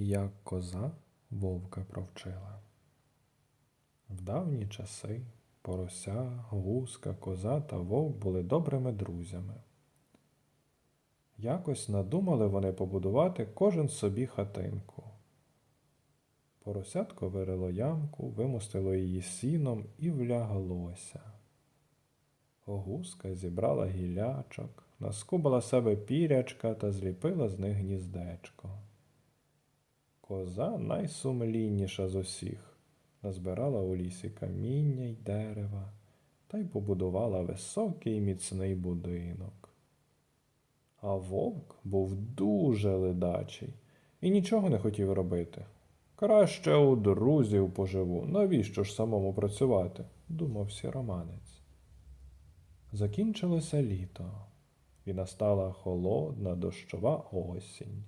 Як коза вовка провчила. В давні часи порося, гуска, коза та вовк були добрими друзями. Якось надумали вони побудувати кожен собі хатинку. Поросятко вирило ямку, вимостило її сіном і вляглося. Гуска зібрала гілячок, наскубала себе пірячка та зліпила з них гніздечко. Коза найсумлінніша з усіх, назбирала у лісі каміння й дерева та й побудувала високий міцний будинок. А вовк був дуже ледачий і нічого не хотів робити. Краще у друзів поживу, навіщо ж самому працювати? думав сіроманець. Закінчилося літо, і настала холодна дощова осінь.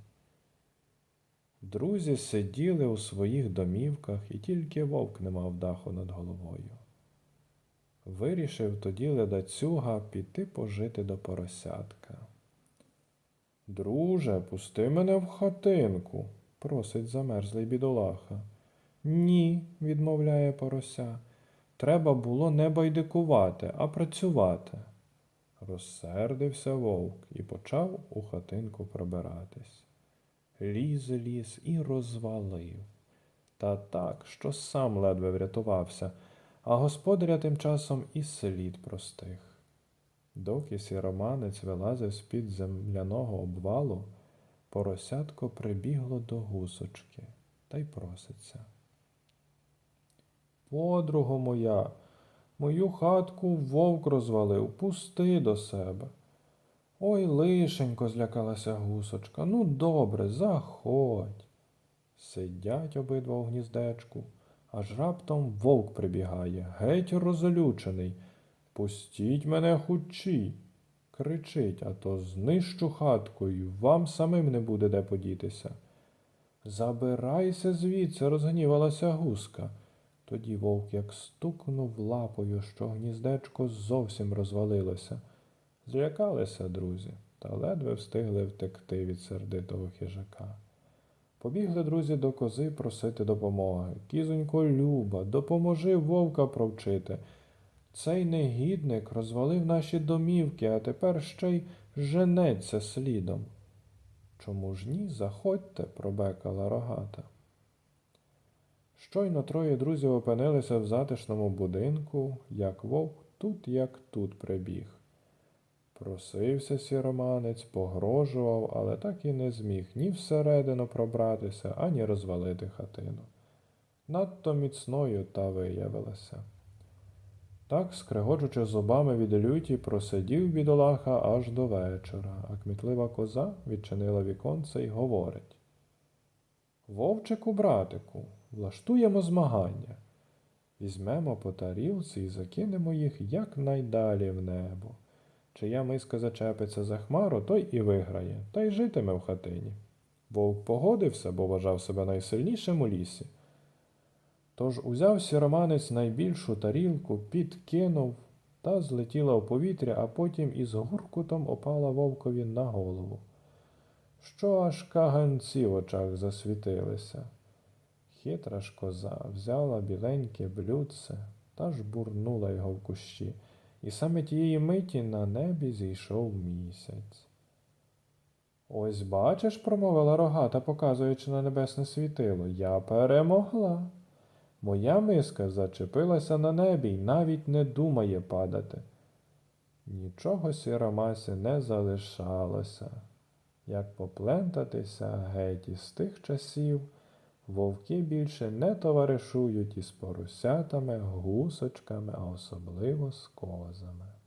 Друзі сиділи у своїх домівках, і тільки вовк не мав даху над головою. Вирішив тоді ледацюга піти пожити до поросятка. Друже, пусти мене в хатинку, просить замерзлий бідолаха. Ні, відмовляє порося. Треба було не байдикувати, а працювати. Розсердився вовк і почав у хатинку пробиратись. Ліз ліз і розвалив. Та так, що сам ледве врятувався, а господаря тим часом і слід простих. Доки сіроманець вилазив з-під земляного обвалу, поросятко прибігло до гусочки та й проситься. Подруго моя, мою хатку вовк розвалив, пусти до себе. Ой, лишенько, злякалася гусочка. Ну, добре, заходь. Сидять обидва у гніздечку, аж раптом вовк прибігає, геть розлючений. Пустіть мене хучі. Кричить, а то знищу хаткою, вам самим не буде де подітися. Забирайся звідси, розгнівалася гуска. Тоді вовк як стукнув лапою, що гніздечко зовсім розвалилося. Злякалися друзі, та ледве встигли втекти від сердитого хижака. Побігли друзі до кози просити допомоги. Кізонько Люба, допоможи вовка провчити. Цей негідник розвалив наші домівки, а тепер ще й женеться слідом. Чому ж ні, заходьте, пробекала рогата. Щойно троє друзів опинилися в затишному будинку, як вовк тут, як тут прибіг. Просився сіроманець, погрожував, але так і не зміг ні всередину пробратися, ані розвалити хатину. Надто міцною та виявилася. Так, скрегочучи зубами від люті, просидів бідолаха аж до вечора, а кмітлива коза відчинила віконце й говорить. Вовчику, братику, влаштуємо змагання. Візьмемо по тарілці і закинемо їх якнайдалі в небо. Чия миска зачепиться за хмару, той і виграє, та й житиме в хатині. Вовк погодився, бо вважав себе найсильнішим у лісі. Тож узяв сіроманець найбільшу тарілку, підкинув та злетіла в повітря, а потім із гуркутом опала вовкові на голову. Що аж каганці в очах засвітилися. Хитра ж коза взяла біленьке блюдце та жбурнула його в кущі, і саме тієї миті на небі зійшов місяць. Ось бачиш, промовила рогата, показуючи на небесне світило, я перемогла. Моя миска зачепилася на небі й навіть не думає падати. Нічого сіромасі не залишалося, як поплентатися геть із тих часів, вовки більше не товаришують із поросятами, гусочками, а особливо з козами.